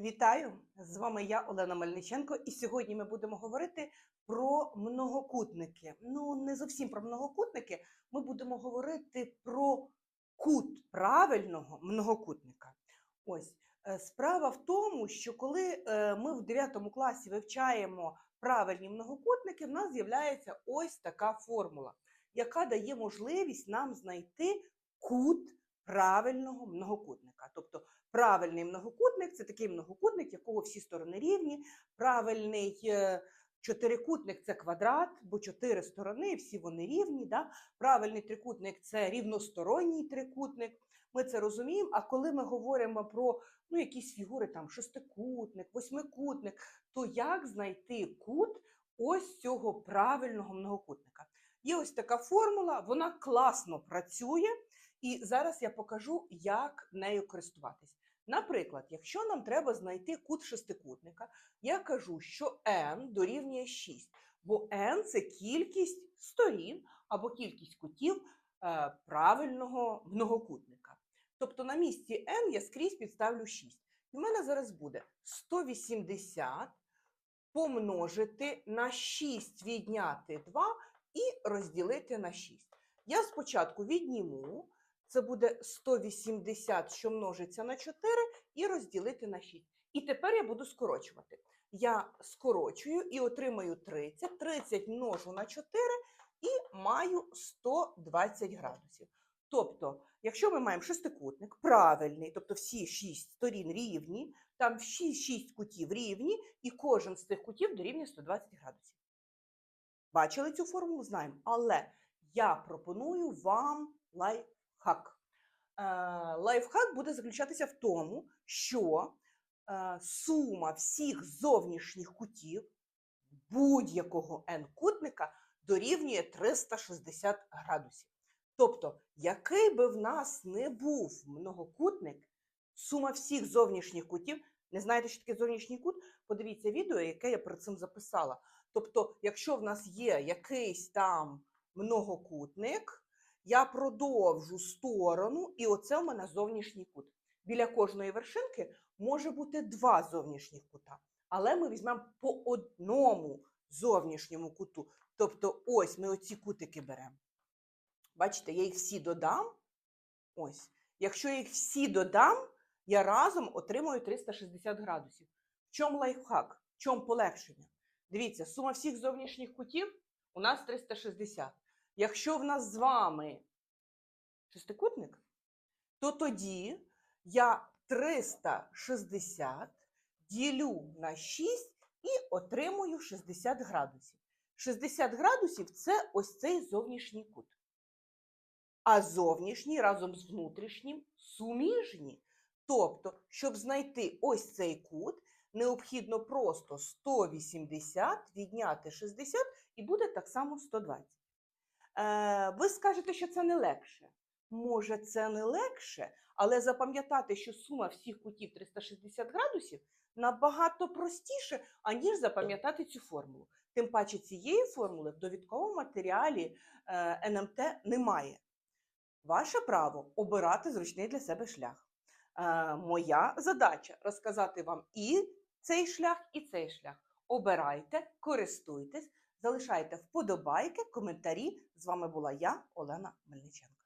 Вітаю! З вами я, Олена Мельниченко, і сьогодні ми будемо говорити про многокутники. Ну, не зовсім про многокутники, ми будемо говорити про кут правильного многокутника. Ось е, справа в тому, що коли е, ми в 9 класі вивчаємо правильні многокутники, в нас з'являється ось така формула, яка дає можливість нам знайти кут правильного многокутника. Тобто Правильний многокутник це такий многокутник, якого всі сторони рівні. Правильний е, чотирикутник це квадрат, бо чотири сторони, всі вони рівні. Да? Правильний трикутник це рівносторонній трикутник. Ми це розуміємо. А коли ми говоримо про ну, якісь фігури, там шестикутник, восьмикутник, то як знайти кут ось цього правильного многокутника? Є ось така формула, вона класно працює. І зараз я покажу, як нею користуватись. Наприклад, якщо нам треба знайти кут шестикутника, я кажу, що n дорівнює 6, бо n це кількість сторін або кількість кутів е, правильного многокутника. Тобто на місці n я скрізь підставлю 6. І в мене зараз буде 180 помножити на 6 відняти 2 і розділити на 6. Я спочатку відніму. Це буде 180, що множиться на 4, і розділити на 6. І тепер я буду скорочувати. Я скорочую і отримаю 30. 30 множу на 4 і маю 120 градусів. Тобто, якщо ми маємо шестикутник, правильний, тобто всі 6 сторін рівні, там всі 6 кутів рівні, і кожен з цих кутів дорівнює 120 градусів. Бачили цю формулу? Знаємо. Але я пропоную вам лайф хак. Е, лайфхак буде заключатися в тому, що е, сума всіх зовнішніх кутів будь-якого n-кутника дорівнює 360 градусів. Тобто, який би в нас не був многокутник, сума всіх зовнішніх кутів, не знаєте, що таке зовнішній кут? Подивіться відео, яке я перед цим записала. Тобто, якщо в нас є якийсь там многокутник, я продовжу сторону, і оце у мене зовнішній кут. Біля кожної вершинки може бути два зовнішніх кута, але ми візьмемо по одному зовнішньому куту. Тобто, ось ми оці кутики беремо. Бачите, я їх всі додам. Ось. Якщо я їх всі додам, я разом отримую 360 градусів. В чому лайфхак? В чому полегшення? Дивіться, сума всіх зовнішніх кутів у нас 360. Якщо в нас з вами шестикутник, то тоді я 360 ділю на 6 і отримую 60 градусів. 60 градусів це ось цей зовнішній кут. А зовнішній разом з внутрішнім суміжні. Тобто, щоб знайти ось цей кут, необхідно просто 180 відняти 60 і буде так само 120. Е, ви скажете, що це не легше. Може, це не легше, але запам'ятати, що сума всіх кутів 360 градусів набагато простіше, аніж запам'ятати цю формулу. Тим паче цієї формули в довідковому матеріалі е, НМТ немає. Ваше право обирати зручний для себе шлях. Е, моя задача розказати вам і цей шлях, і цей шлях. Обирайте, користуйтесь. Залишайте вподобайки, коментарі. З вами була я, Олена Мельниченко.